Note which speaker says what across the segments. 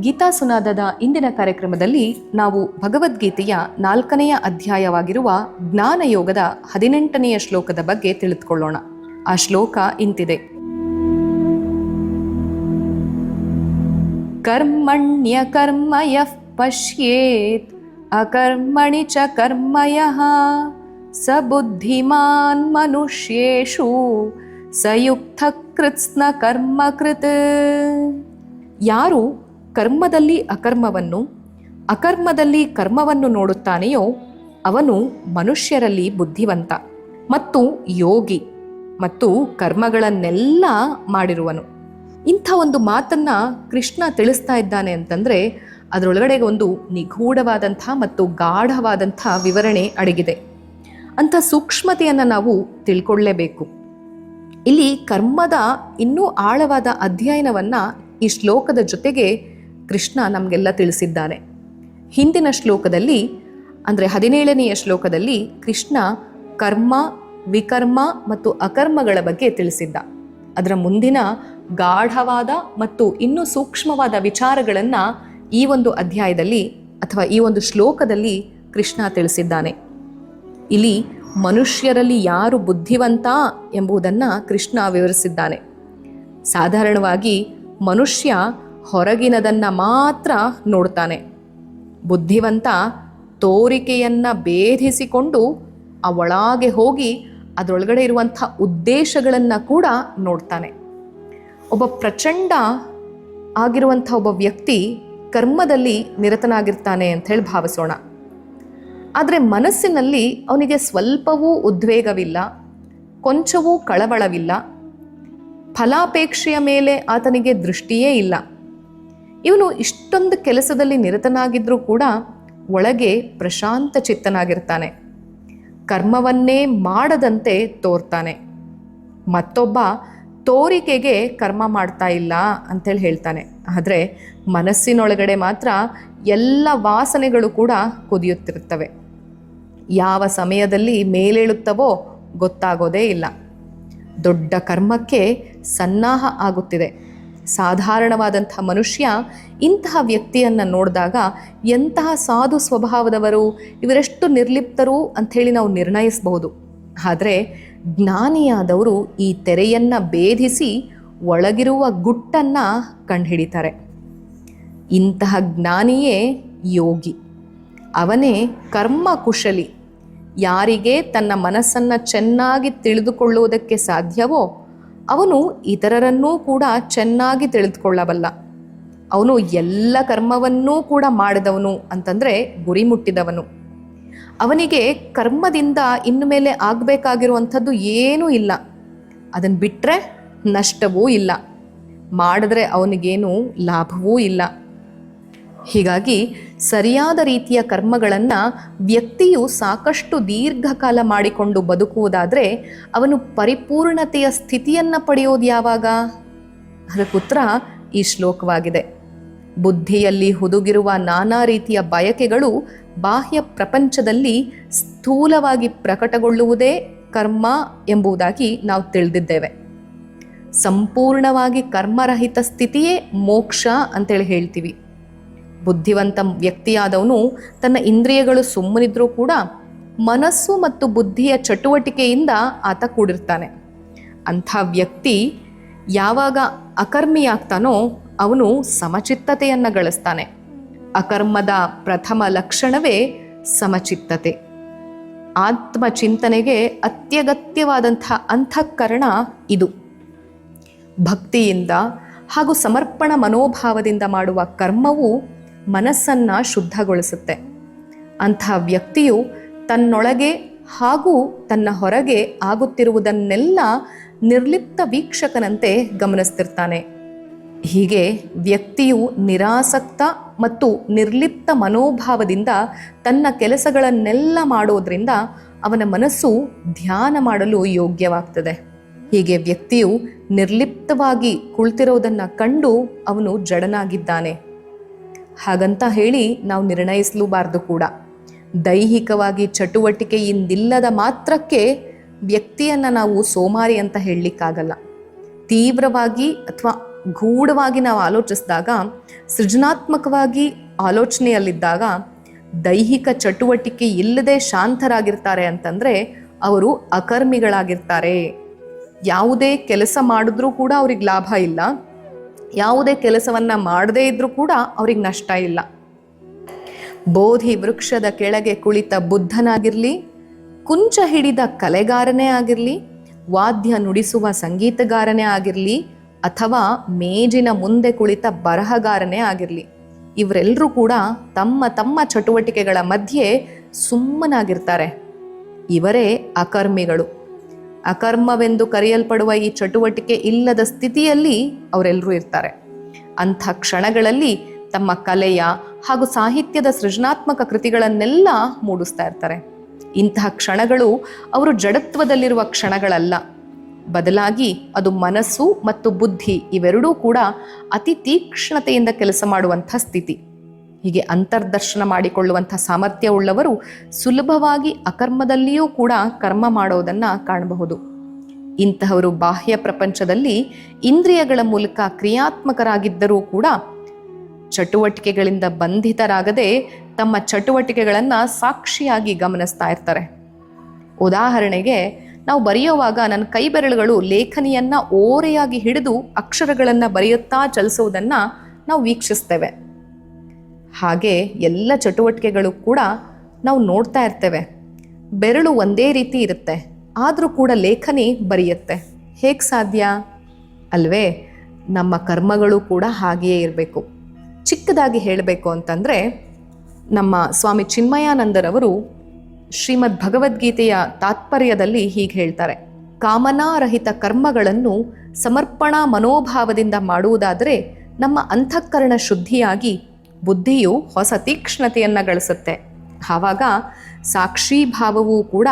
Speaker 1: ಗೀತಾ ಸುನಾದದ ಇಂದಿನ ಕಾರ್ಯಕ್ರಮದಲ್ಲಿ ನಾವು ಭಗವದ್ಗೀತೆಯ ನಾಲ್ಕನೆಯ ಅಧ್ಯಾಯವಾಗಿರುವ ಜ್ಞಾನಯೋಗದ ಹದಿನೆಂಟನೆಯ ಶ್ಲೋಕದ ಬಗ್ಗೆ ತಿಳಿದುಕೊಳ್ಳೋಣ. ಆ ಶ್ಲೋಕ ಇಂತಿದೆ. ಕರ್ಮಣ್ಯ ಕರ್ಮಯ ಪಶ್ಯೇತ್, ಅಕರ್ಮಣಿ ಚ ಕರ್ಮಯಃ, ಸ ಬುದ್ಧಿಮಾನ್ ಮನುಷ್ಯೇಷು ಸಯುಕ್ತ ಕೃತ್ಸ್ನ ಕರ್ಮಕೃತ್. ಯಾರು ಕರ್ಮದಲ್ಲಿ ಅಕರ್ಮವನ್ನು, ಅಕರ್ಮದಲ್ಲಿ ಕರ್ಮವನ್ನು ನೋಡುತ್ತಾನೆಯೋ ಅವನು ಮನುಷ್ಯರಲ್ಲಿ ಬುದ್ಧಿವಂತ ಮತ್ತು ಯೋಗಿ ಮತ್ತು ಕರ್ಮಗಳನ್ನೆಲ್ಲ ಮಾಡಿರುವನು. ಇಂಥ ಒಂದು ಮಾತನ್ನ ಕೃಷ್ಣ ತಿಳಿಸ್ತಾ ಇದ್ದಾನೆ ಅಂತಂದ್ರೆ ಅದರೊಳಗಡೆ ಒಂದು ನಿಗೂಢವಾದಂಥ ಮತ್ತು ಗಾಢವಾದಂಥ ವಿವರಣೆ ಅಡಗಿದೆ. ಅಂಥ ಸೂಕ್ಷ್ಮತೆಯನ್ನು ನಾವು ತಿಳ್ಕೊಳ್ಳೇಬೇಕು. ಇಲ್ಲಿ ಕರ್ಮದ ಇನ್ನೂ ಆಳವಾದ ಅಧ್ಯಯನವನ್ನು ಈ ಶ್ಲೋಕದ ಜೊತೆಗೆ ಕೃಷ್ಣ ನಮಗೆಲ್ಲ ತಿಳಿಸಿದ್ದಾನೆ. ಹಿಂದಿನ ಶ್ಲೋಕದಲ್ಲಿ, ಅಂದರೆ ಹದಿನೇಳನೆಯ ಶ್ಲೋಕದಲ್ಲಿ ಕೃಷ್ಣ ಕರ್ಮ, ವಿಕರ್ಮ ಮತ್ತು ಅಕರ್ಮಗಳ ಬಗ್ಗೆ ತಿಳಿಸಿದ್ದ. ಅದರ ಮುಂದಿನ ಗಾಢವಾದ ಮತ್ತು ಇನ್ನೂ ಸೂಕ್ಷ್ಮವಾದ ವಿಚಾರಗಳನ್ನು ಈ ಒಂದು ಅಧ್ಯಾಯದಲ್ಲಿ ಅಥವಾ ಈ ಒಂದು ಶ್ಲೋಕದಲ್ಲಿ ಕೃಷ್ಣ ತಿಳಿಸಿದ್ದಾನೆ. ಇಲ್ಲಿ ಮನುಷ್ಯರಲ್ಲಿ ಯಾರು ಬುದ್ಧಿವಂತ ಎಂಬುದನ್ನು ಕೃಷ್ಣ ವಿವರಿಸಿದ್ದಾನೆ. ಸಾಧಾರಣವಾಗಿ ಮನುಷ್ಯ ಹೊರಗಿನದನ್ನ ಮಾತ್ರ ನೋಡ್ತಾನೆ. ಬುದ್ಧಿವಂತ ತೋರಿಕೆಯನ್ನ ಭೇದಿಸಿಕೊಂಡು ಆ ಒಳಗೆ ಹೋಗಿ ಅದರೊಳಗಡೆ ಇರುವಂಥ ಉದ್ದೇಶಗಳನ್ನು ಕೂಡ ನೋಡ್ತಾನೆ. ಒಬ್ಬ ಪ್ರಚಂಡ ಆಗಿರುವಂಥ ಒಬ್ಬ ವ್ಯಕ್ತಿ ಕರ್ಮದಲ್ಲಿ ನಿರತನಾಗಿರ್ತಾನೆ ಅಂತ ಹೇಳಿ ಭಾವಿಸೋಣ. ಆದರೆ ಮನಸ್ಸಿನಲ್ಲಿ ಅವನಿಗೆ ಸ್ವಲ್ಪವೂ ಉದ್ವೇಗವಿಲ್ಲ, ಕೊಂಚವೂ ಕಳವಳವಿಲ್ಲ. ಫಲಾಪೇಕ್ಷೆಯ ಮೇಲೆ ಆತನಿಗೆ ದೃಷ್ಟಿಯೇ ಇಲ್ಲ. ಇವನು ಇಷ್ಟೊಂದು ಕೆಲಸದಲ್ಲಿ ನಿರತನಾಗಿದ್ರೂ ಕೂಡ ಒಳಗೆ ಪ್ರಶಾಂತ ಚಿತ್ತನಾಗಿರ್ತಾನೆ. ಕರ್ಮವನ್ನೇ ಮಾಡದಂತೆ ತೋರ್ತಾನೆ. ಮತ್ತೊಬ್ಬ ತೋರಿಕೆಗೆ ಕರ್ಮ ಮಾಡ್ತಾ ಇಲ್ಲ ಅಂತೇಳಿ ಹೇಳ್ತಾನೆ. ಆದರೆ ಮನಸ್ಸಿನೊಳಗಡೆ ಮಾತ್ರ ಎಲ್ಲ ವಾಸನೆಗಳು ಕೂಡ ಕುದಿಯುತ್ತಿರುತ್ತವೆ. ಯಾವ ಸಮಯದಲ್ಲಿ ಮೇಲೇಳುತ್ತವೋ ಗೊತ್ತಾಗೋದೇ ಇಲ್ಲ. ದೊಡ್ಡ ಕರ್ಮಕ್ಕೆ ಸನ್ನಾಹ ಆಗುತ್ತಿದೆ. ಸಾಧಾರಣವಾದಂಥ ಮನುಷ್ಯ ಇಂತಹ ವ್ಯಕ್ತಿಯನ್ನು ನೋಡಿದಾಗ ಎಂತಹ ಸಾಧು ಸ್ವಭಾವದವರು, ಇವರೆಷ್ಟು ನಿರ್ಲಿಪ್ತರು ಅಂಥೇಳಿ ನಾವು ನಿರ್ಣಯಿಸಬಹುದು. ಆದರೆ ಜ್ಞಾನಿಯಾದವರು ಈ ತೆರೆಯನ್ನು ಭೇದಿಸಿ ಒಳಗಿರುವ ಗುಟ್ಟನ್ನು ಕಂಡುಹಿಡಿತಾರೆ. ಇಂತಹ ಜ್ಞಾನಿಯೇ ಯೋಗಿ. ಅವನೇ ಕರ್ಮ ಕುಶಲಿ. ಯಾರಿಗೆ ತನ್ನ ಮನಸ್ಸನ್ನು ಚೆನ್ನಾಗಿ ತಿಳಿದುಕೊಳ್ಳುವುದಕ್ಕೆ ಸಾಧ್ಯವೋ ಅವನು ಇತರರನ್ನೂ ಕೂಡ ಚೆನ್ನಾಗಿ ತಿಳಿದುಕೊಳ್ಳಬಲ್ಲ. ಅವನು ಎಲ್ಲ ಕರ್ಮವನ್ನೂ ಕೂಡ ಮಾಡಿದವನು ಅಂತಂದರೆ ಗುರಿ ಮುಟ್ಟಿದವನು. ಅವನಿಗೆ ಕರ್ಮದಿಂದ ಇನ್ನು ಮೇಲೆ ಆಗಬೇಕಾಗಿರುವಂಥದ್ದು ಏನೂ ಇಲ್ಲ. ಅದನ್ನು ಬಿಟ್ಟರೆ ನಷ್ಟವೂ ಇಲ್ಲ. ಮಾಡಿದ್ರೆ ಅವನಿಗೇನು ಲಾಭವೂ ಇಲ್ಲ. ಹೀಗಾಗಿ ಸರಿಯಾದ ರೀತಿಯ ಕರ್ಮಗಳನ್ನು ವ್ಯಕ್ತಿಯು ಸಾಕಷ್ಟು ದೀರ್ಘಕಾಲ ಮಾಡಿಕೊಂಡು ಬದುಕುವುದಾದರೆ ಅವನು ಪರಿಪೂರ್ಣತೆಯ ಸ್ಥಿತಿಯನ್ನು ಪಡೆಯೋದು ಯಾವಾಗ? ಅದಕ್ಕೆ ಉತ್ತರ ಈ ಶ್ಲೋಕವಾಗಿದೆ. ಬುದ್ಧಿಯಲ್ಲಿ ಹುದುಗಿರುವ ನಾನಾ ರೀತಿಯ ಬಯಕೆಗಳು ಬಾಹ್ಯ ಪ್ರಪಂಚದಲ್ಲಿ ಸ್ಥೂಲವಾಗಿ ಪ್ರಕಟಗೊಳ್ಳುವುದೇ ಕರ್ಮ ಎಂಬುದಾಗಿ ನಾವು ತಿಳಿದಿದ್ದೇವೆ. ಸಂಪೂರ್ಣವಾಗಿ ಕರ್ಮರಹಿತ ಸ್ಥಿತಿಯೇ ಮೋಕ್ಷ ಅಂತೇಳಿ ಹೇಳ್ತೀವಿ. ಬುದ್ಧಿವಂತ ವ್ಯಕ್ತಿಯಾದವನು ತನ್ನ ಇಂದ್ರಿಯಗಳು ಸುಮ್ಮನಿದ್ರೂ ಕೂಡ ಮನಸ್ಸು ಮತ್ತು ಬುದ್ಧಿಯ ಚಟುವಟಿಕೆಯಿಂದ ಆತ ಕೂಡಿರ್ತಾನೆ. ಅಂಥ ವ್ಯಕ್ತಿ ಯಾವಾಗ ಅಕರ್ಮಿಯಾಗ್ತಾನೋ ಅವನು ಸಮಚಿತ್ತತೆಯನ್ನು ಗಳಿಸ್ತಾನೆ. ಅಕರ್ಮದ ಪ್ರಥಮ ಲಕ್ಷಣವೇ ಸಮಚಿತ್ತತೆ. ಆತ್ಮ ಚಿಂತನೆಗೆ ಅತ್ಯಗತ್ಯವಾದಂಥ ಅಂತಃಕರಣ ಇದು. ಭಕ್ತಿಯಿಂದ ಹಾಗೂ ಸಮರ್ಪಣ ಮನೋಭಾವದಿಂದ ಮಾಡುವ ಕರ್ಮವು ಮನಸ್ಸನ್ನು ಶುದ್ಧಗೊಳಿಸುತ್ತೆ. ಅಂಥ ವ್ಯಕ್ತಿಯು ತನ್ನೊಳಗೆ ಹಾಗೂ ತನ್ನ ಹೊರಗೆ ಆಗುತ್ತಿರುವುದನ್ನೆಲ್ಲ ನಿರ್ಲಿಪ್ತ ವೀಕ್ಷಕನಂತೆ ಗಮನಿಸ್ತಿರ್ತಾನೆ. ಹೀಗೆ ವ್ಯಕ್ತಿಯು ನಿರಾಸಕ್ತ ಮತ್ತು ನಿರ್ಲಿಪ್ತ ಮನೋಭಾವದಿಂದ ತನ್ನ ಕೆಲಸಗಳನ್ನೆಲ್ಲ ಮಾಡೋದ್ರಿಂದ ಅವನ ಮನಸ್ಸು ಧ್ಯಾನ ಮಾಡಲು ಯೋಗ್ಯವಾಗ್ತದೆ. ಹೀಗೆ ವ್ಯಕ್ತಿಯು ನಿರ್ಲಿಪ್ತವಾಗಿ ಕುಳಿತಿರೋದನ್ನು ಕಂಡು ಅವನು ಜಡನಾಗಿದ್ದಾನೆ. ಹಾಗಂತ ಹೇಳಿ ನಾವು ನಿರ್ಣಯಿಸಲೂಬಾರ್ದು ಕೂಡ. ದೈಹಿಕವಾಗಿ ಚಟುವಟಿಕೆಯಿಂದಿಲ್ಲದ ಮಾತ್ರಕ್ಕೆ ವ್ಯಕ್ತಿಯನ್ನು ನಾವು ಸೋಮಾರಿ ಅಂತ ಹೇಳಲಿಕ್ಕಾಗಲ್ಲ. ತೀವ್ರವಾಗಿ ಅಥವಾ ಗೂಢವಾಗಿ ನಾವು ಆಲೋಚಿಸಿದಾಗ, ಸೃಜನಾತ್ಮಕವಾಗಿ ಆಲೋಚನೆಯಲ್ಲಿದ್ದಾಗ ದೈಹಿಕ ಚಟುವಟಿಕೆ ಇಲ್ಲದೆ ಶಾಂತರಾಗಿರ್ತಾರೆ ಅಂತಂದರೆ ಅವರು ಅಕರ್ಮಿಗಳಾಗಿರ್ತಾರೆ. ಯಾವುದೇ ಕೆಲಸ ಮಾಡಿದ್ರೂ ಕೂಡ ಅವ್ರಿಗೆ ಲಾಭ ಇಲ್ಲ. ಯಾವುದೇ ಕೆಲಸವನ್ನು ಮಾಡದೇ ಇದ್ರೂ ಕೂಡ ಅವ್ರಿಗೆ ನಷ್ಟ ಇಲ್ಲ. ಬೋಧಿ ವೃಕ್ಷದ ಕೆಳಗೆ ಕುಳಿತ ಬುದ್ಧನಾಗಿರಲಿ, ಕುಂಚ ಹಿಡಿದ ಕಲೆಗಾರನೇ ಆಗಿರಲಿ, ವಾದ್ಯ ನುಡಿಸುವ ಸಂಗೀತಗಾರನೇ ಆಗಿರಲಿ, ಅಥವಾ ಮೇಜಿನ ಮುಂದೆ ಕುಳಿತ ಬರಹಗಾರನೇ ಆಗಿರಲಿ ಇವರೆಲ್ಲರೂ ಕೂಡ ತಮ್ಮ ತಮ್ಮ ಚಟುವಟಿಕೆಗಳ ಮಧ್ಯೆ ಸುಮ್ಮನಾಗಿರ್ತಾರೆ. ಇವರೇ ಅಕರ್ಮಿಗಳು. ಅಕರ್ಮವೆಂದು ಕರೆಯಲ್ಪಡುವ ಈ ಚಟುವಟಿಕೆ ಇಲ್ಲದ ಸ್ಥಿತಿಯಲ್ಲಿ ಅವರೆಲ್ಲರೂ ಇರ್ತಾರೆ. ಅಂಥ ಕ್ಷಣಗಳಲ್ಲಿ ತಮ್ಮ ಕಲೆಯ ಹಾಗೂ ಸಾಹಿತ್ಯದ ಸೃಜನಾತ್ಮಕ ಕೃತಿಗಳನ್ನೆಲ್ಲ ಮೂಡಿಸ್ತಾ ಇರ್ತಾರೆ. ಇಂತಹ ಕ್ಷಣಗಳು ಅವರು ಜಡತ್ವದಲ್ಲಿರುವ ಕ್ಷಣಗಳಲ್ಲ. ಬದಲಾಗಿ ಅದು ಮನಸ್ಸು ಮತ್ತು ಬುದ್ಧಿ ಇವೆರಡೂ ಕೂಡ ಅತಿ ತೀಕ್ಷ್ಣತೆಯಿಂದ ಕೆಲಸ ಮಾಡುವಂಥ ಸ್ಥಿತಿ. ಹೀಗೆ ಅಂತರ್ದರ್ಶನ ಮಾಡಿಕೊಳ್ಳುವಂಥ ಸಾಮರ್ಥ್ಯ ಉಳ್ಳವರು ಸುಲಭವಾಗಿ ಅಕರ್ಮದಲ್ಲಿಯೂ ಕೂಡ ಕರ್ಮ ಮಾಡೋದನ್ನು ಕಾಣಬಹುದು. ಇಂತಹವರು ಬಾಹ್ಯ ಪ್ರಪಂಚದಲ್ಲಿ ಇಂದ್ರಿಯಗಳ ಮೂಲಕ ಕ್ರಿಯಾತ್ಮಕರಾಗಿದ್ದರೂ ಕೂಡ ಚಟುವಟಿಕೆಗಳಿಂದ ಬಂಧಿತರಾಗದೆ ತಮ್ಮ ಚಟುವಟಿಕೆಗಳನ್ನು ಸಾಕ್ಷಿಯಾಗಿ ಗಮನಿಸ್ತಾ ಇರ್ತಾರೆ. ಉದಾಹರಣೆಗೆ, ನಾವು ಬರೆಯುವಾಗ ನನ್ನ ಕೈ ಬೆರಳುಗಳು ಲೇಖನಿಯನ್ನು ಓರೆಯಾಗಿ ಹಿಡಿದು ಅಕ್ಷರಗಳನ್ನು ಬರೆಯುತ್ತಾ ಚಲಿಸುವುದನ್ನು ನಾವು ವೀಕ್ಷಿಸ್ತೇವೆ. ಹಾಗೆ ಎಲ್ಲ ಚಟುವಟಿಕೆಗಳು ಕೂಡ ನಾವು ನೋಡ್ತಾ ಇರ್ತೇವೆ. ಬೆರಳು ಒಂದೇ ರೀತಿ ಇರುತ್ತೆ, ಆದರೂ ಕೂಡ ಲೇಖನಿ ಬರೆಯುತ್ತೆ. ಹೇಗೆ ಸಾಧ್ಯ? ಅಲ್ವೇ, ನಮ್ಮ ಕರ್ಮಗಳು ಕೂಡ ಹಾಗೆಯೇ ಇರಬೇಕು. ಚಿಕ್ಕದಾಗಿ ಹೇಳಬೇಕು ಅಂತಂದರೆ, ನಮ್ಮ ಸ್ವಾಮಿ ಚಿನ್ಮಯಾನಂದರವರು ಶ್ರೀಮದ್ ಭಗವದ್ಗೀತೆಯ ತಾತ್ಪರ್ಯದಲ್ಲಿ ಹೀಗೆ ಹೇಳ್ತಾರೆ. ಕಾಮನಾರಹಿತ ಕರ್ಮಗಳನ್ನು ಸಮರ್ಪಣಾ ಮನೋಭಾವದಿಂದ ಮಾಡುವುದಾದರೆ ನಮ್ಮ ಅಂತಃಕರಣ ಶುದ್ಧಿಯಾಗಿ ಬುದ್ಧಿಯು ಹೊಸ ತೀಕ್ಷ್ಣತೆಯನ್ನು ಗಳಿಸುತ್ತೆ. ಆವಾಗ ಸಾಕ್ಷಿ ಭಾವವೂ ಕೂಡ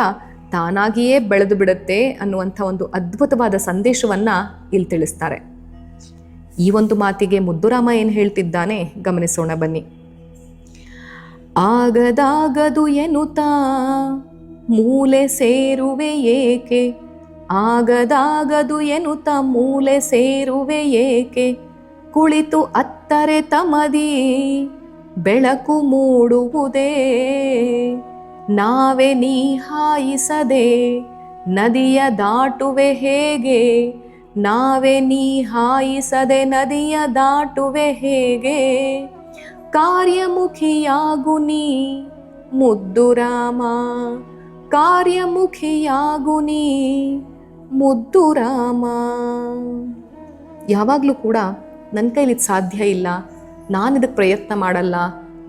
Speaker 1: ತಾನಾಗಿಯೇ ಬೆಳೆದು ಬಿಡುತ್ತೆ ಅನ್ನುವಂಥ ಒಂದು ಅದ್ಭುತವಾದ ಸಂದೇಶವನ್ನು ಇಲ್ಲಿ ತಿಳಿಸ್ತಾರೆ. ಈ ಒಂದು ಮಾತಿಗೆ ಮುದ್ದುರಾಮ ಏನು ಹೇಳ್ತಿದ್ದಾನೆ? ಗಮನಿಸೋಣ ಬನ್ನಿ. ಆಗದಾಗದು ಎನ್ನುತ್ತಾ? ಮೂಲೆ ಸೇರುವೆ ಏಕೆ? ಆಗದಾಗದು ಎನ್ನುತ್ತಾ? ಮೂಲೆ ಸೇರುವೆ ಏಕೆ? ಕುಳಿತು ಅತ್ತರೆ ತಮದಿ, ಬೆಳಕು ಮೂಡುವುದೇ. ನಾವೇ ನೀ ಹಾಯಿಸದೆ, ನದಿಯ ದಾಟುವೆ ಹೇಗೆ? ನಾವೇ ನೀ ಹಾಯಿಸದೆ, ನದಿಯ ದಾಟುವೆ ಹೇಗೆ? ಕಾರ್ಯಮುಖಿಯಾಗು ನೀ, ಮುದ್ದು ರಾಮ. ಕಾರ್ಯಮುಖಿಯಾಗು ನೀ, ಮುದ್ದು ರಾಮ. ಯಾವಾಗಲೂ ಕೂಡ ನನ್ನ ಕೈಲಿ ಇದು ಸಾಧ್ಯ ಇಲ್ಲ, ನಾನು ಇದಕ್ಕೆ ಪ್ರಯತ್ನ ಮಾಡಲ್ಲ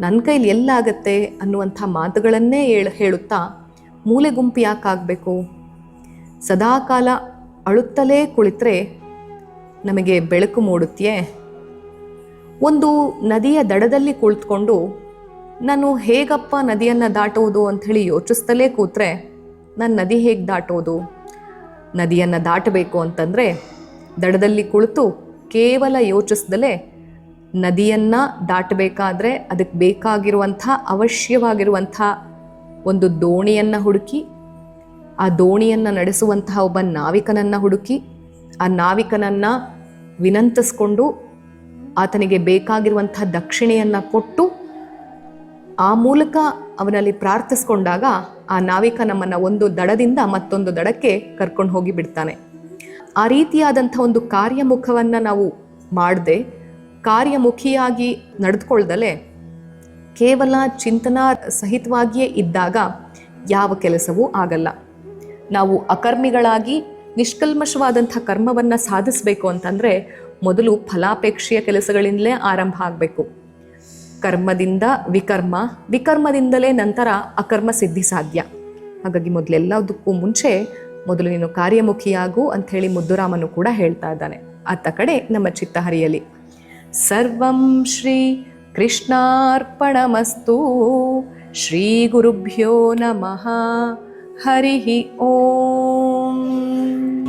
Speaker 1: ನನ್ನ ಕೈಲಿ ಎಲ್ಲಾಗತ್ತೆ ಅನ್ನುವಂಥ ಮಾತುಗಳನ್ನೇ ಹೇಳ, ಹೇಳುತ್ತಾ ಮೂಲೆ ಗುಂಪು ಯಾಕಾಗಬೇಕು ಸದಾಕಾಲ ಅಳುತ್ತಲೇ ಕುಳಿತರೆ ನಮಗೆ ಬೆಳಕು ಮೂಡುತ್ತೆಯೇ ಒಂದು ನದಿಯ ದಡದಲ್ಲಿ ಕುಳಿತುಕೊಂಡು ನಾನು ಹೇಗಪ್ಪ ನದಿಯನ್ನು ದಾಟುವುದು ಅಂಥೇಳಿ ಯೋಚಿಸ್ತಲೇ ಕೂತ್ರೆ ನಾನು ನದಿ ಹೇಗೆ ದಾಟೋದು? ನದಿಯನ್ನು ದಾಟಬೇಕು ಅಂತಂದರೆ ದಡದಲ್ಲಿ ಕುಳಿತು ಕೇವಲ ಯೋಚಿಸ್ದಲೇ ನದಿಯನ್ನು ದಾಟಬೇಕಾದ್ರೆ ಅದಕ್ಕೆ ಬೇಕಾಗಿರುವಂಥ ಅವಶ್ಯವಾಗಿರುವಂಥ ಒಂದು ದೋಣಿಯನ್ನು ಹುಡುಕಿ, ಆ ದೋಣಿಯನ್ನು ನಡೆಸುವಂತಹ ಒಬ್ಬ ನಾವಿಕನನ್ನು ಹುಡುಕಿ, ಆ ನಾವಿಕನನ್ನು ವಿನಂತಿಸ್ಕೊಂಡು ಆತನಿಗೆ ಬೇಕಾಗಿರುವಂಥ ದಕ್ಷಿಣೆಯನ್ನು ಕೊಟ್ಟು ಆ ಮೂಲಕ ಅವನಲ್ಲಿ ಪ್ರಾರ್ಥಿಸ್ಕೊಂಡಾಗ ಆ ನಾವಿಕ ನಮ್ಮನ್ನು ಒಂದು ದಡದಿಂದ ಮತ್ತೊಂದು ದಡಕ್ಕೆ ಕರ್ಕೊಂಡು ಹೋಗಿ ಬಿಡ್ತಾನೆ. ಆ ರೀತಿಯಾದಂಥ ಒಂದು ಕಾರ್ಯಮುಖವನ್ನು ನಾವು ಮಾಡದೆ, ಕಾರ್ಯಮುಖಿಯಾಗಿ ನಡೆದುಕೊಳ್ಳದಲೆ ಕೇವಲ ಚಿಂತನಾ ಸಹಿತವಾಗಿಯೇ ಇದ್ದಾಗ ಯಾವ ಕೆಲಸವೂ ಆಗಲ್ಲ. ನಾವು ಅಕರ್ಮಿಗಳಾಗಿ ನಿಷ್ಕಲ್ಮಶವಾದಂಥ ಕರ್ಮವನ್ನು ಸಾಧಿಸಬೇಕು ಅಂತಂದರೆ ಮೊದಲು ಫಲಾಪೇಕ್ಷೆಯ ಕೆಲಸಗಳಿಂದಲೇ ಆರಂಭ ಆಗಬೇಕು. ಕರ್ಮದಿಂದ ವಿಕರ್ಮ, ವಿಕರ್ಮದಿಂದಲೇ ನಂತರ ಅಕರ್ಮ ಸಿದ್ಧಿ ಸಾಧ್ಯ. ಹಾಗಾಗಿ ಮೊದಲೆಲ್ಲದಕ್ಕೂ ಮುಂಚೆ ಮೊದಲು ನೀನು ಕಾರ್ಯಮುಖಿಯಾಗು ಅಂಥೇಳಿ ಮುದ್ದುರಾಮನು ಕೂಡ ಹೇಳ್ತಾ ಇದ್ದಾನೆ. ಅತ್ತ ಕಡೆ ನಮ್ಮ ಚಿತ್ತ ಹರಿಯಲಿ ಸರ್ವಂ ಶ್ರೀ ಕೃಷ್ಣಾರ್ಪಣಮಸ್ತು, ಶ್ರೀ ಗುರುಭ್ಯೋ ನಮಃ, ಹರಿ ಓಂ.